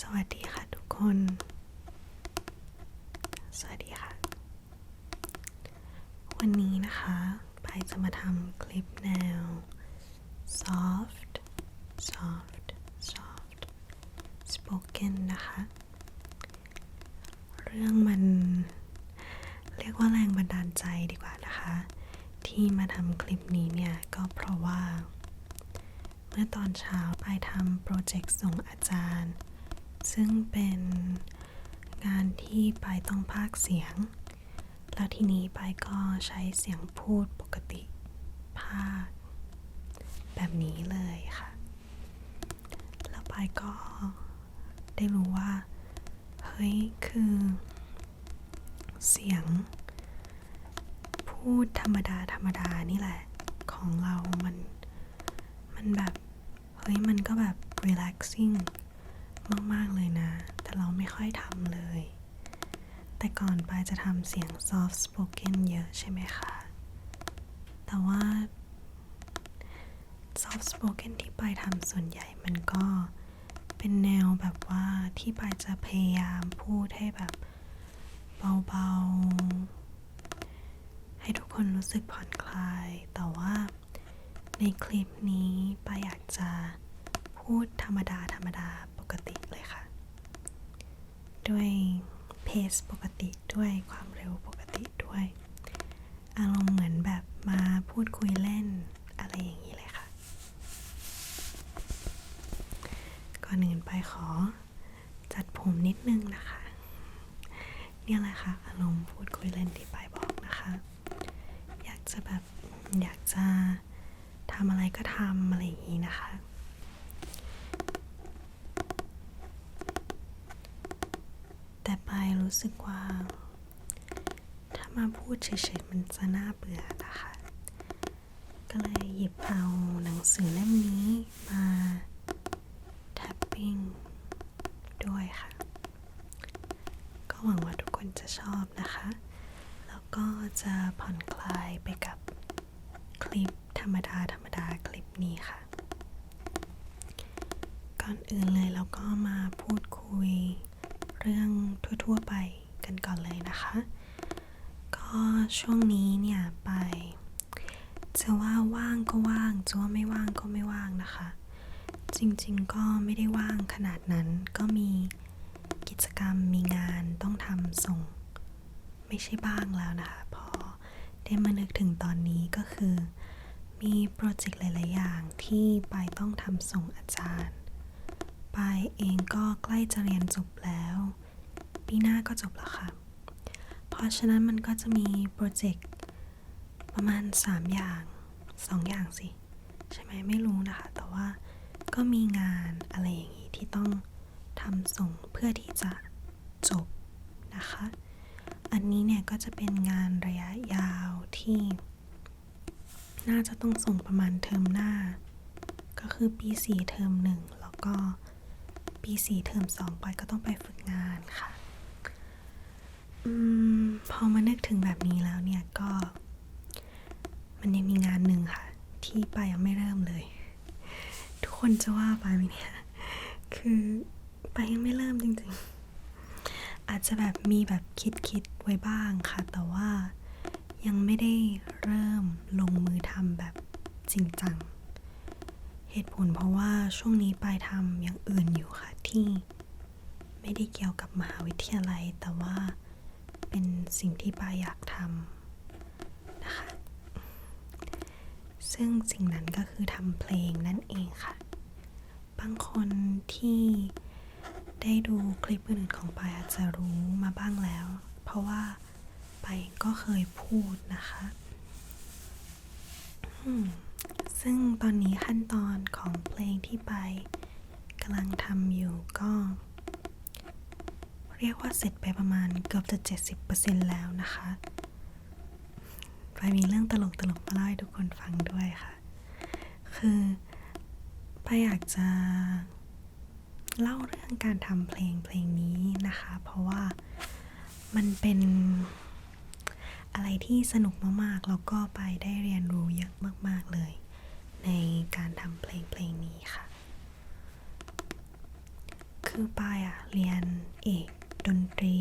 สวัสดีค่ะทุกคน สวัสดีค่ะ วันนี้นะคะปายจะมาทำคลิปแนว soft soft soft spoken นะคะ เรื่องมันเรียกว่าแรงบันดาลใจดีกว่านะคะ ที่มาทำคลิปนี้เนี่ย ก็เพราะว่า เมื่อตอนเช้าไปทำโปรเจกต์ส่งอาจารย์ ซึ่งเป็นงานที่ไปต้องพากเสียง แล้วทีนี้ไปก็ใช้เสียงพูดปกติพากแบบนี้เลยค่ะ แล้วไปก็ได้รู้ว่า เฮ้ย คือ เสียง พูดธรรมดาธรรมดานี่แหละ ของเรามัน มันแบบ เฮ้ย มันก็แบบ relaxing มาก ๆ เลยนะ แต่เราไม่ค่อยทำเลย แต่ก่อนปายจะทำเสียง soft spoken เยอะใช่ไหมคะ แต่ว่า soft spoken ที่ปายทำส่วนใหญ่มันก็เป็นแนวแบบว่าที่ปายจะพยายามพูดให้แบบเบา ๆ ให้ทุกคนรู้สึกผ่อนคลาย แต่ว่าในคลิปนี้ปายอยากจะพูดธรรมดาธรรมดา กติเลยค่ะ ด้วยเพสปกติด้วยความเร็วปกติด้วย อารมณ์เหมือนแบบมาพูดคุยเล่นอะไรอย่างนี้เลยค่ะ ก่อนอื่นไปขอจัดผมนิดนึงนะคะ เนี่ยแหละค่ะ อารมณ์พูดคุยเล่นที่ไปบอกนะคะ อยากจะแบบอยากจะทำอะไรก็ทำอะไรอย่างนี้นะคะ แต่ปาย รู้สึกว่า ถ้ามาพูดเฉยๆมันจะน่าเบื่อนะคะ ก็เลยหยิบเอาหนังสือเล่มนี้มาแท็ปปิ้งด้วยค่ะ ก็หวังว่าทุกคนจะชอบนะคะ แล้วก็จะผ่อนคลายไปกับคลิปธรรมดาธรรมดาคลิปนี้ค่ะ ก่อนอื่นเลยเราก็มาพูดคุย เรื่องทั่วๆไปกันก่อนเลยนะคะ ก็ช่วงนี้เนี่ยไปจะว่าว่างก็ว่างจะว่าไม่ว่างก็ไม่ว่างนะคะ จริงๆก็ไม่ได้ว่างขนาดนั้นก็มีกิจกรรมมีงานต้องทำส่ง ไม่ใช่บ้างแล้วนะคะ พอได้มานึกถึงตอนนี้ก็คือ มีโปรเจกต์หลาย ๆ อย่างที่ไปต้องทำส่งอาจารย์ ปายเองก็ใกล้จะเรียนจบแล้ว ปีหน้าก็จบแล้วค่ะ เพราะฉะนั้นมันก็จะมีโปรเจกต์ประมาณ 3 อย่าง 2 อย่างสิ ใช่ไหมไม่รู้นะคะ แต่ว่าก็มีงานอะไรอย่างนี้ที่ต้องทำส่งเพื่อที่จะจบนะคะ อันนี้เนี่ยก็จะเป็นงานระยะยาวที่ น่าจะต้องส่งประมาณเทอมหน้า ก็คือปี 4 เทอม1 แล้วก็ ปี4เทอม2ไปก็ต้องไปฝึกงานค่ะอืมพอมานึกถึงแบบนี้แล้วเนี่ยก็ มันยังมีงานหนึ่งค่ะ ที่ปยยังไม่เริ่มเลย ทุกคนจะว่าปายไหมเนี่ยคือปยยังไม่เริ่มจริงๆ อาจจะแบบมีแบบคิดๆไว้บ้างค่ะ แต่ว่ายังไม่ได้เริ่มลงมือทำแบบจริงจัง เหตุผลเพราะว่าช่วงนี้ปายทำอย่างอื่นอยู่ค่ะที่ไม่ได้เกี่ยวกับมหาวิทยาลัย แต่ว่าเป็นสิ่งที่ปายอยากทำนะคะ ซึ่งสิ่งนั้นก็คือทำเพลงนั่นเองค่ะ บางคนที่ได้ดูคลิปอื่นๆของปายอาจจะรู้มาบ้างแล้ว เพราะว่าปายก็เคยพูดนะคะ อืม ซึ่งตอนนี้ขั้นตอนของเพลงที่ไปกำลังทำอยู่ก็ เรียกว่าเสร็จไปประมาณเกือบจะ 70%แล้วนะคะไปมีเรื่องตลกตลกๆมาเล่าให้ทุกคนฟังด้วยค่ะ คือไปอยากจะเล่าเรื่องการทำเพลงเพลงนี้นะคะ เพราะว่ามันเป็นอะไรที่สนุกมาก ๆ แล้วก็ไปได้เรียนรู้เยอะมาก ๆ เลย ในการทำเพลงเพลงนี้ค่ะ คือป้ายอะเรียนเอกดนตรี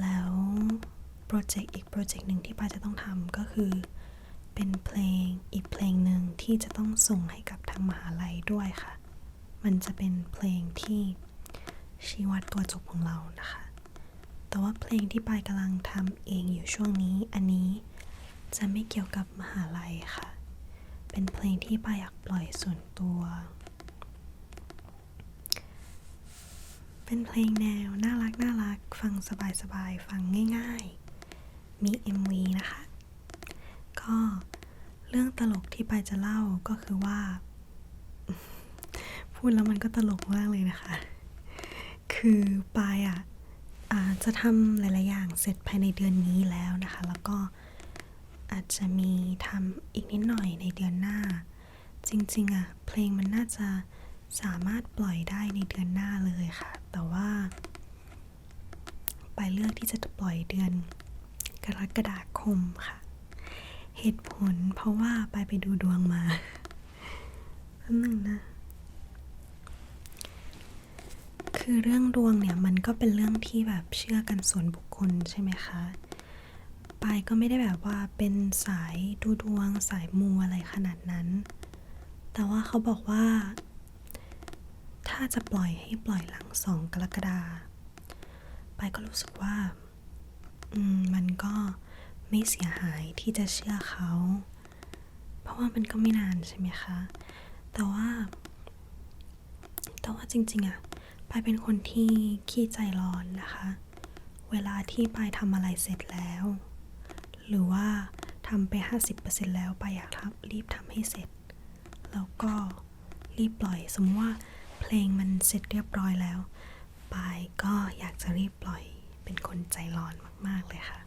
แล้วโปรเจกต์อีกโปรเจกต์หนึ่งที่ป้ายจะต้องทำก็คือ เป็นเพลงอีกเพลงหนึ่งที่จะต้องส่งให้กับทางมหาลัยด้วยค่ะ มันจะเป็นเพลงที่ชีวัดตัวจบของเรานะคะ แต่ว่าเพลงที่ปายกำลังทำเองอยู่ช่วงนี้ อันนี้จะไม่เกี่ยวกับมหาลัยค่ะ เป็นเพลงที่ปาอยากปล่อยส่วนตัว เป็นเพลงแนวน่ารักน่ารัก ฟังสบายๆ ฟังง่ายๆ มี MV นะคะ ก็เรื่องตลกที่ปายจะเล่าก็คือว่า พูดแล้วมันก็ตลกมากเลยนะคะ คือปายอะอ่าจะทำหลายๆอย่างเสร็จภายในเดือนนี้แล้วนะคะ แล้วก็ อาจจะมีทำอีกนิดหน่อยในเดือนหน้า จริงๆอะเพลงมันน่าจะสามารถปล่อยได้ในเดือนหน้าเลยค่ะ แต่ว่า ไปเลือกที่จะปล่อยเดือนกรกฎาคมค่ะ เหตุผลเพราะว่าไปไปดูดวงมาแป๊บนึงนะ คือเรื่องดวงเนี่ยมันก็เป็นเรื่องที่แบบเชื่อกันส่วนบุคคลใช่ไหมคะ ปายก็ไม่ได้แบบว่าเป็นสายดูดวงสายมูอะไรขนาดนั้น แต่ว่าเขาบอกว่า ถ้าจะปล่อยให้ปล่อยหลังสองกรกฎาปายก็รู้สึกว่า อืมมันก็ไม่เสียหายที่จะเชื่อเขา เพราะว่ามันก็ไม่นานใช่ไหมคะ แต่ว่า แต่ว่าจริง ๆอะปายเป็นคนที่ขี้ใจร้อนนะคะ เวลาที่ปายทำอะไรเสร็จแล้ว หรือว่าทำไป 50%แล้วไปอยากรีบทำให้เสร็จ แล้วก็รีบปล่อย สมมติว่าเพลงมันเสร็จเรียบร้อยแล้วปายก็อยากจะรีบปล่อยเป็นคนใจร้อนมาก ๆ เลยค่ะ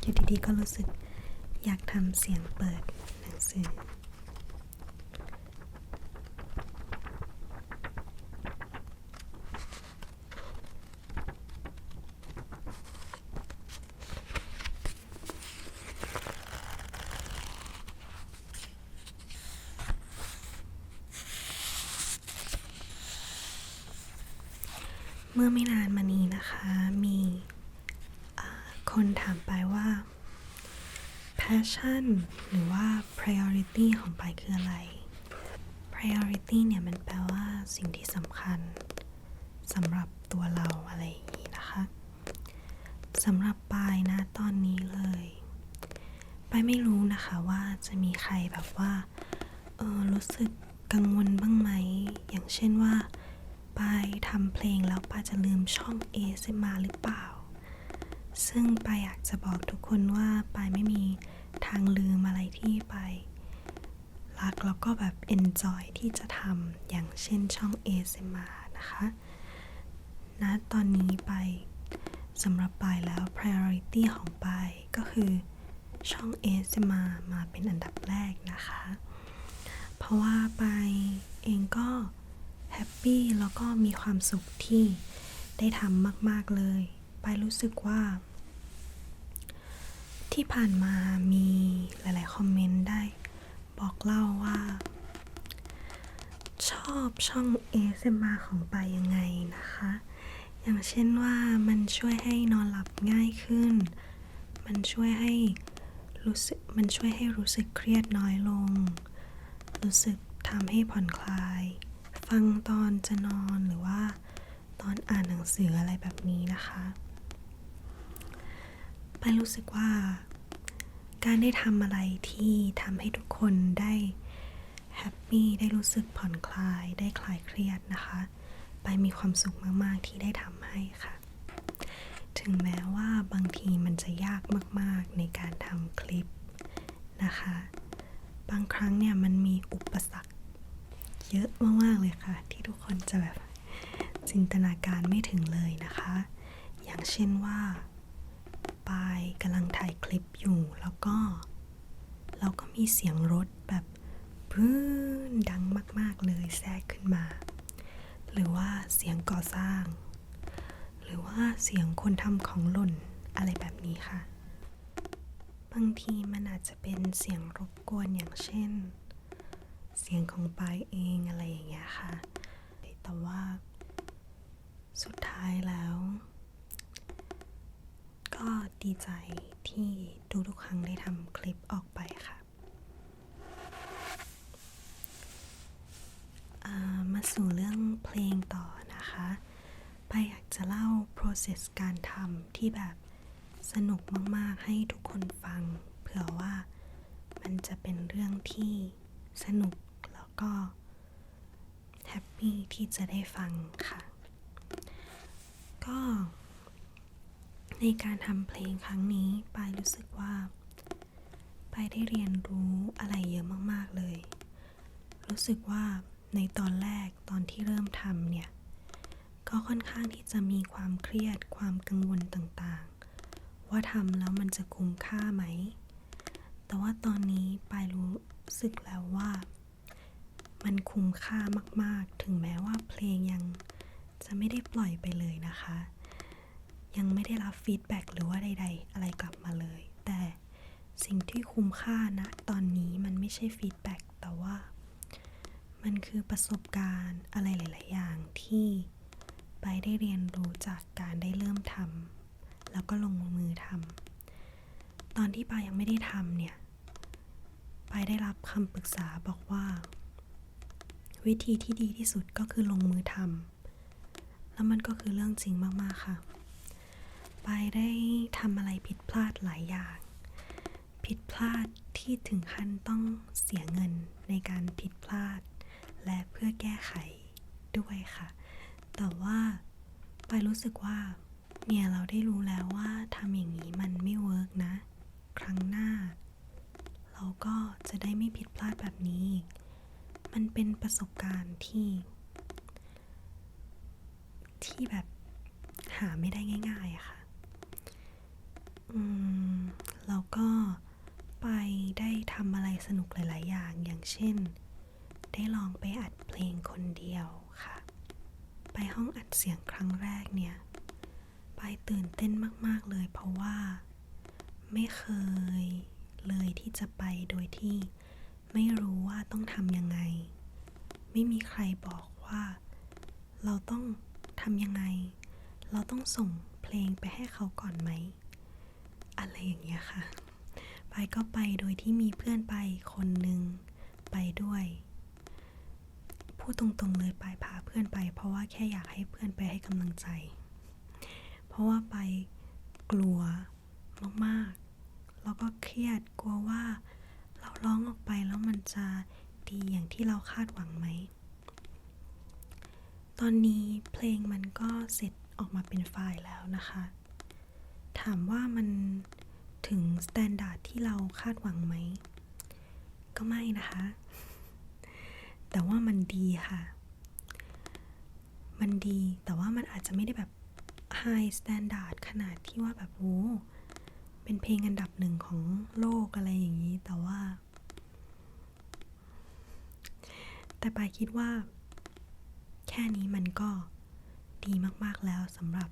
อยู่ดีๆก็รู้สึกอยากทำเสียงเปิดหนังสือ เมื่อไม่นานมานี้นะคะ มีคนถามไปว่า passion หรือว่า priority ของไปคืออะไร priority เนี่ยมันแปลว่าสิ่งที่สำคัญสำหรับตัวเราอะไรอย่างนี้นะคะสำหรับปายนะตอนนี้เลยปายไม่รู้นะคะว่าจะมีใครแบบว่าเออรู้สึกกังวลบ้างไหม อย่างเช่นว่า ปายทำเพลงแล้วปาจะลืมช่อง ASMR หรือเปล่า ซึ่งปาอยากจะบอกทุกคนว่าปาไม่มีทางลืมอะไรที่ไป รักแล้วก็แบบ enjoy ที่จะทำอย่างเช่นช่อง ASMR นะคะณนะตอนนี้ไปสำหรับปายแล้ว priority ของปายก็คือช่อง ASMR มาเป็นอันดับแรกนะคะ เพราะว่าปายเองก็ แฮปปี้แล้วก็มีความสุขที่ได้ทำมาก ๆ เลย ไปรู้สึกว่า ที่ผ่านมามีหลาย ๆ คอมเมนต์ได้ บอกเล่าว่า ชอบช่อง ASMR ของปายยังไงนะคะ อย่างเช่นว่ามันช่วยให้นอนหลับง่ายขึ้น มันช่วยให้รู้สึกมันช่วยให้รู้สึกเครียดน้อยลง รู้สึกทำให้ผ่อนคลาย ฟังตอนจะนอนหรือว่าตอนอ่านหนังสืออะไรแบบนี้นะคะไปรู้สึกว่า การได้ทำอะไรที่ทำให้ทุกคนได้แฮปปี้ได้รู้สึกผ่อนคลายได้คลายเครียดนะคะ ไปมีความสุขมากๆที่ได้ทำให้ค่ะ ถึงแม้ว่าบางทีมันจะยากมากๆในการทำคลิปนะคะ บางครั้งเนี่ยมันมีอุปสรรค เยอะมากๆเลยค่ะ ที่ทุกคนจะแบบจินตนาการไม่ถึงเลยนะคะ อย่างเช่นว่าปายกำลังถ่ายคลิปอยู่แล้วก็แล้วก็มีเสียงรถแบบพื้นดังมาก ๆ เลยแทรกขึ้นมา หรือว่าเสียงก่อสร้าง หรือว่าเสียงคนทำของหล่นอะไรแบบนี้ค่ะ บางทีมันอาจจะเป็นเสียงรบกวนอย่างเช่น เสียงของปายเองอะไรอย่างเงี้ยค่ะ แต่ว่าสุดท้ายแล้ว ก็ดีใจที่ทุกครั้งได้ทำคลิปออกไปค่ะามาสู่เรื่องเพลงต่อนะคะไปอยากจะเล่า process การทำที่แบบสนุกมาก ๆ ให้ทุกคนฟัง เผื่อว่ามันจะเป็นเรื่องที่สนุก ก็แฮปปี้ที่จะได้ฟังค่ะ ก็ในการทำเพลงครั้งนี้ปายรู้สึกว่าปายได้เรียนรู้อะไรเยอะมากๆเลย รู้สึกว่าในตอนแรกตอนที่เริ่มทำเนี่ย ก็ค่อนข้างที่จะมีความเครียดความกังวลต่างๆ ว่าทำแล้วมันจะคุ้มค่าไหม แต่ว่าตอนนี้ปายรู้สึกแล้วว่า มันคุ้มค่ามากๆ ถึงแม้ว่าเพลงยังจะไม่ได้ปล่อยไปเลยนะคะ ยังไม่ได้รับฟีดแบ็กหรือว่าใด ๆ อะไรกลับมาเลย แต่สิ่งที่คุ้มค่านะ ตอนนี้มันไม่ใช่ฟีดแบ็กแต่ว่า มันคือประสบการณ์อะไรหลาย ๆ อย่างที่ไปได้เรียนรู้จากการได้เริ่มทำแล้วก็ลงมือทำตอนที่ปายังไม่ได้ทำเนี่ย ไปได้รับคำปรึกษาบอกว่า วิธีที่ดีที่สุดก็คือลงมือทำแล้วมันก็คือเรื่องจริงมาก ๆ ค่ะ ไปได้ทำอะไรผิดพลาดหลายอย่าง ผิดพลาดที่ถึงขั้นต้องเสียเงินในการผิดพลาด และเพื่อแก้ไขด้วยค่ะ แต่ว่าไปรู้สึกว่าเนี่ยเราได้รู้แล้วว่าทำอย่างนี้มันไม่เวิร์กนะ ครั้งหน้า เราก็จะได้ไม่ผิดพลาดแบบนี้อีก มันเป็นประสบการณ์ที่ ที่แบบหาไม่ได้ง่ายๆอะค่ะ อืมแล้วก็ไปได้ทำอะไรสนุกหลาย ๆ อย่าง อย่างเช่น ได้ลองไปอัดเพลงคนเดียวค่ะ ไปห้องอัดเสียงครั้งแรกเนี่ย ไปตื่นเต้นมาก ๆ เลยเพราะว่า ไม่เคยเลยที่จะไปโดยที่ ไม่รู้ว่าต้องทำยังไง ไม่มีใครบอกว่า เราต้องทำยังไง เราต้องส่งเพลงไปให้เขาก่อนไหม อะไรอย่างเงี้ยค่ะ ไปก็ไปโดยที่มีเพื่อนไปคนหนึ่งไปด้วย พูดตรงๆเลยไปพาเพื่อนไป เพราะว่าแค่อยากให้เพื่อนไปให้กำลังใจ เพราะว่าไปกลัวมากๆ แล้วก็เครียดกลัวว่า ร้องออกไปแล้วมันจะดีอย่างที่เราคาดหวังไหม ตอนนี้เพลงมันก็เสร็จออกมาเป็นไฟล์แล้วนะคะ ถามว่ามันถึงสแตนดาร์ดที่เราคาดหวังไหม ก็ไม่นะคะ แต่ว่ามันดีค่ะ มันดีแต่ว่ามันอาจจะไม่ได้แบบ High Standard ขนาดที่ว่าแบบโอ้เป็นเพลงอันดับหนึ่งของโลกอะไรอย่างนี้ แต่ว่า แต่ปายคิดว่า แค่นี้มันก็ดีมากๆแล้วสำหรับ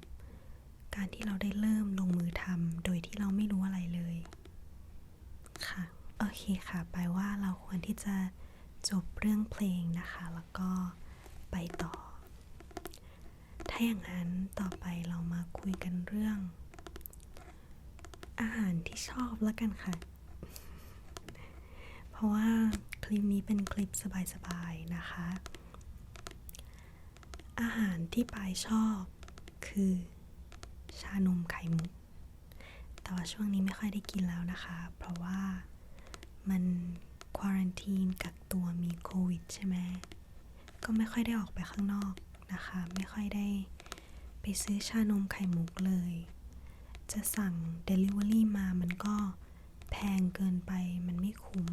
การที่เราได้เริ่มลงมือทำโดยที่เราไม่รู้อะไรเลย ค่ะ โอเคค่ะไปลว่าเราควรที่จะจบเรื่องเพลงนะคะ แล้วก็ไปต่อ ถ้าอย่างนั้นต่อไปเรามาคุยกันเรื่อง อาหารที่ชอบแล้วกันค่ะ เพราะว่าคลิปนี้เป็นคลิปสบายๆนะคะ อาหารที่ปายชอบคือ ชานมไข่มุก แต่ว่าช่วงนี้ไม่ค่อยได้กินแล้วนะคะ เพราะว่ามันควอรันทีนกักตัวมีโควิดใช่ไหมก็ไม่ค่อยได้ออกไปข้างนอกนะคะ ไม่ค่อยได้ไปซื้อชานมไข่มุกเลย จะสั่ง Delivery มามันก็แพงเกินไปมันไม่คุ้ม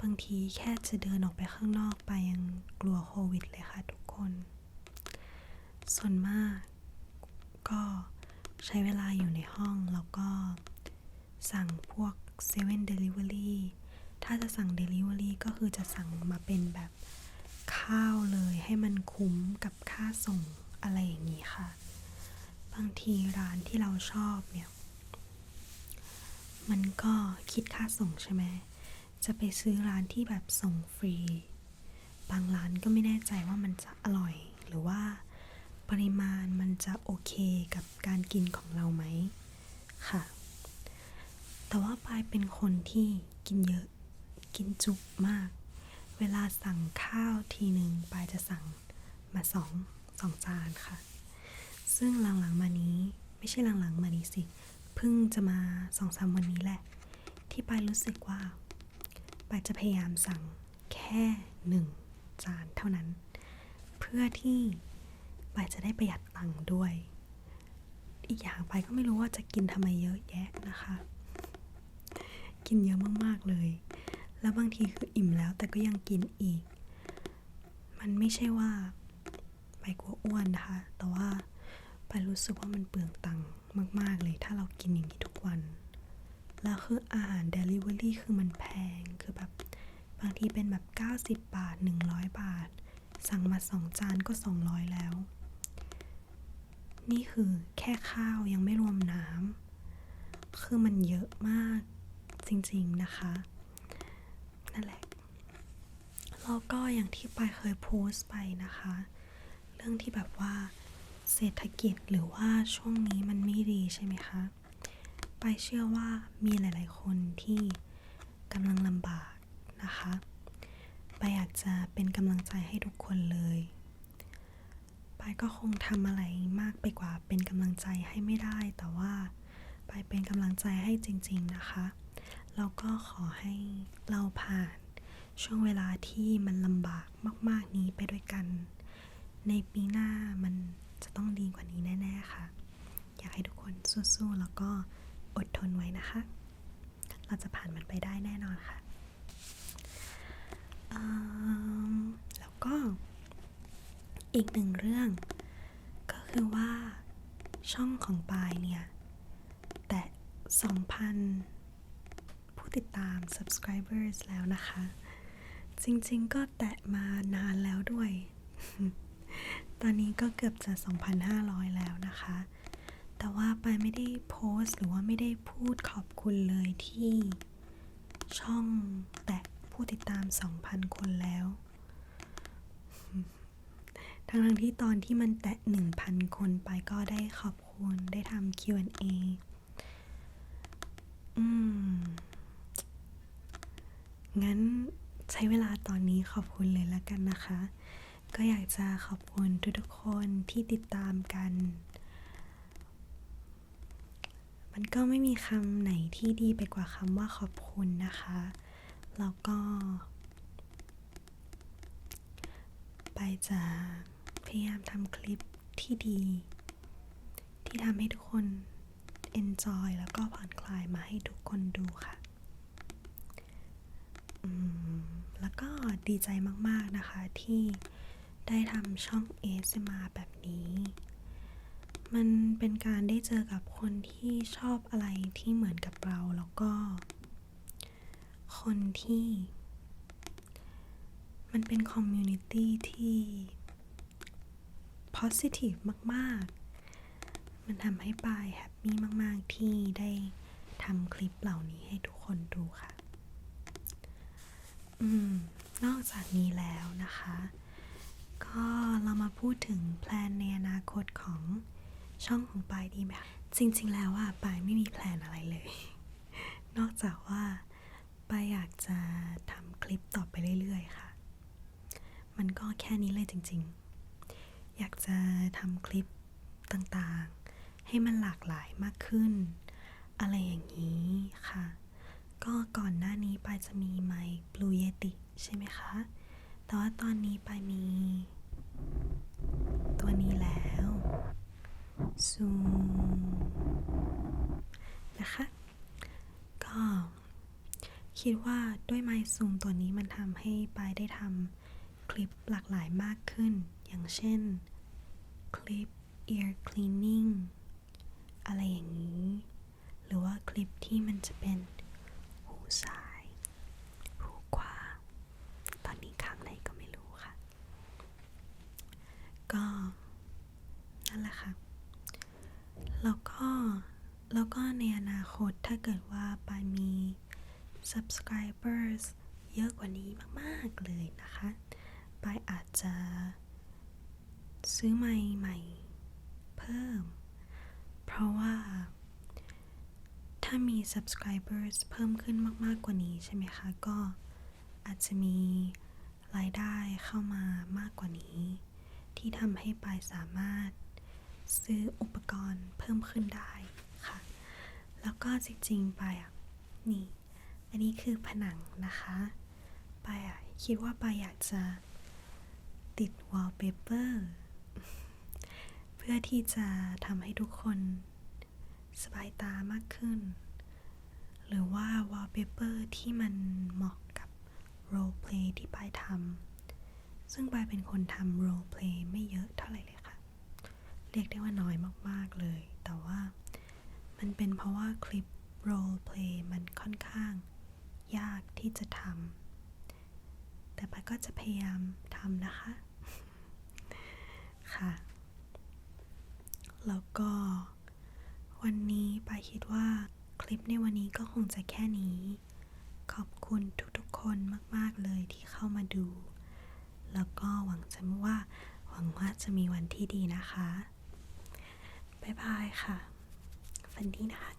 บางทีแค่จะเดินออกไปข้างนอกไปยังกลัวโควิดเลยค่ะทุกคน ส่วนมากก็ใช้เวลาอยู่ในห้องแล้วก็สั่งพวก7 Delivery ถ้าจะสั่ง Delivery ก็คือจะสั่งมาเป็นแบบข้าวเลยให้มันคุ้มกับค่าส่งอะไรอย่างนี้ค่ะ บางทีร้านที่เราชอบเนี่ย มันก็คิดค่าส่งใช่ไหม จะไปซื้อร้านที่แบบส่งฟรี บางร้านก็ไม่แน่ใจว่ามันจะอร่อย หรือว่าปริมาณมันจะโอเคกับการกินของเราไหมค่ะ แต่ว่าปายเป็นคนที่กินเยอะ กินจุมาก เวลาสั่งข้าวทีหนึ่งปายจะสั่งมาสองสองจานค่ะ ซึ่งหลังๆมานี้ไม่ใช่หลังๆมานี้สิ เพิ่งจะมาสองสามวันนี้แหละ ที่ปายรู้สึกว่า ปาจะพยายามสั่งแค่หนึ่งจานเท่านั้น เพื่อที่ปาจะได้ประหยัดตังค์ด้วย อีกอย่างไปก็ไม่รู้ว่าจะกินทำไมเยอะแยะนะคะ กินเยอะมากๆเลย แล้วบางทีคืออิ่มแล้วแต่ก็ยังกินอีก มันไม่ใช่ว่าไปกลัวอ้วนนะคะ แต่ว่าไปรู้สึกว่ามันเปลืองตังค์มาก ๆ เลย ถ้าเรากินอย่างนี้ทุกวัน แล้วคืออาหาร Delivery คือมันแพงคือแบบบางทีเป็นแบบ 90 บาท 100 บาท สั่งมาสองจานก็ 200 แล้ว นี่คือแค่ข้าวยังไม่รวมน้ำคือมันเยอะมากจริงๆนะคะ นั่นแหละ แล้วก็อย่างที่ปายเคยโพสต์ไปนะคะ เรื่องที่แบบว่าเศรษฐกิจหรือว่าช่วงนี้มันไม่ดีใช่ไหมคะ ปเชื่อว่ามีหลาย ๆ คนที่กำลังลำบากนะคะปอยากจะเป็นกำลังใจให้ทุกคนเลยปก็คงทำอะไรมากไปกว่าเป็นกำลังใจให้ไม่ได้ แต่ว่าปเป็นกำลังใจให้จริง ๆ นะคะ แล้วก็ขอให้เราผ่านช่วงเวลาที่มันลำบากมาก ๆ นี้ไปด้วยกัน ในปีหน้ามันจะต้องดีกว่านี้แน่ ๆ ค่ะ อยากให้ทุกคนสู้ ๆ แล้วก็ อดทนไว้นะคะ เราจะผ่านมันไปได้แน่นอนค่ะแล้วก็อีกหนึ่งเรื่อง ก็คือว่าช่องของปายเนี่ย แต่ 2,000 ผู้ติดตาม subscribers แล้วนะคะ จริงๆก็แตะมานานแล้วด้วย ตอนนี้ก็เกือบจะ 2,500 แล้วนะคะ แต่ว่าปายไม่ได้โพสต์หรือว่าไม่ได้พูดขอบคุณเลยที่ช่องแตะผู้ติดตาม 2,000 คนแล้ว ทั้งทั้งที่ตอนที่มันแตะ 1,000 คนไปก็ได้ขอบคุณได้ทำ Q&A อืม งั้นใช้เวลาตอนนี้ขอบคุณเลยแล้วกันนะคะ ก็อยากจะขอบคุณทุกๆคนที่ติดตามกัน มันก็ไม่มีคำไหนที่ดีไปกว่าคำว่าขอบคุณนะคะ แล้วก็ ไปจะพยายามทำคลิปที่ดี ที่ทำให้ทุกคน enjoy แล้วก็ผ่อนคลายมาให้ทุกคนดูค่ะ แล้วก็ดีใจมาก ๆ นะคะที่ได้ทำช่อง ASMR แบบนี้ มันเป็นการได้เจอกับคนที่ชอบอะไรที่เหมือนกับเราแล้วก็ คนที่ มันเป็นคอมมูนิตี้ที่ positive มาก ๆ มันทำให้ปายแฮปปี้มาก ๆ ที่ได้ทำคลิปเหล่านี้ให้ทุกคนดูค่ะ อืม นอกจากนี้แล้วนะคะ ก็เรามาพูดถึงแพลนในอนาคตของ ช่องของปายดีไหมคะจริง ๆ แล้วอะปายไม่มีแพลนอะไรเลย นอกจากว่าปายอยากจะทำคลิปต่อไปเรื่อย ๆ ค่ะ มันก็แค่นี้เลยจริง ๆ อยากจะทำคลิปต่างๆ ให้มันหลากหลายมากขึ้น อะไรอย่างนี้ค่ะ ก็ก่อนหน้านี้ปายจะมีไมค์ Blue Yeti ใช่ไหมคะ แต่ว่าตอนนี้ปายมี ตัวนี้แล้ว Zoom นะคะ ก็คิดว่าด้วยไมค์ซูมตัวนี้มันทำให้ปายได้ทำคลิปหลากหลายมากขึ้น อย่างเช่น คลิป ear cleaning อะไรอย่างนี้ หรือว่าคลิปที่มันจะเป็นหูซ้ายหูขวาตอนนี้ข้างไหนก็ไม่รู้ค่ะ ก็นั่นแหละค่ะ แล้วก็แล้วก็ในอนาคตถ้าเกิดว่าปายมี subscribers เยอะกว่านี้มาก ๆ เลยนะคะปายอาจจะซื้อไมค์ใหม่เพิ่ม เพราะว่า ถ้ามี subscribers เพิ่มขึ้นมาก ๆ กว่านี้ใช่ไหมคะ ก็อาจจะมีรายได้เข้ามามากกว่านี้ ที่ทำให้ปายสามารถ ซื้ออุปกรณ์เพิ่มขึ้นได้ค่ะ แล้วก็จริงๆไปอะนี่ อันนี้คือผนังนะคะไปอะคิดว่าไปอยากจะติด wallpaper เพื่อที่จะทำให้ทุกคนสบายตามากขึ้น หรือว่า wallpaper ที่มันเหมาะกับ role play ที่ปายทำซึ่งปายเป็นคนทำ role play ไม่เยอะ เรียกได้ว่าน้อยมากๆเลย แต่ว่ามันเป็นเพราะว่าคลิป role play มันค่อนข้างยากที่จะทำ แต่ปายก็จะพยายามทำนะคะ ค่ะ แล้วก็วันนี้ปายคิดว่าคลิปในวันนี้ก็คงจะแค่นี้ ขอบคุณทุกๆคนมาก ๆ เลยที่เข้ามาดู แล้วก็หวังจะว่า หวังว่าจะมีวันที่ดีนะคะ บ๊ายบายค่ะ ฝันดีนะคะ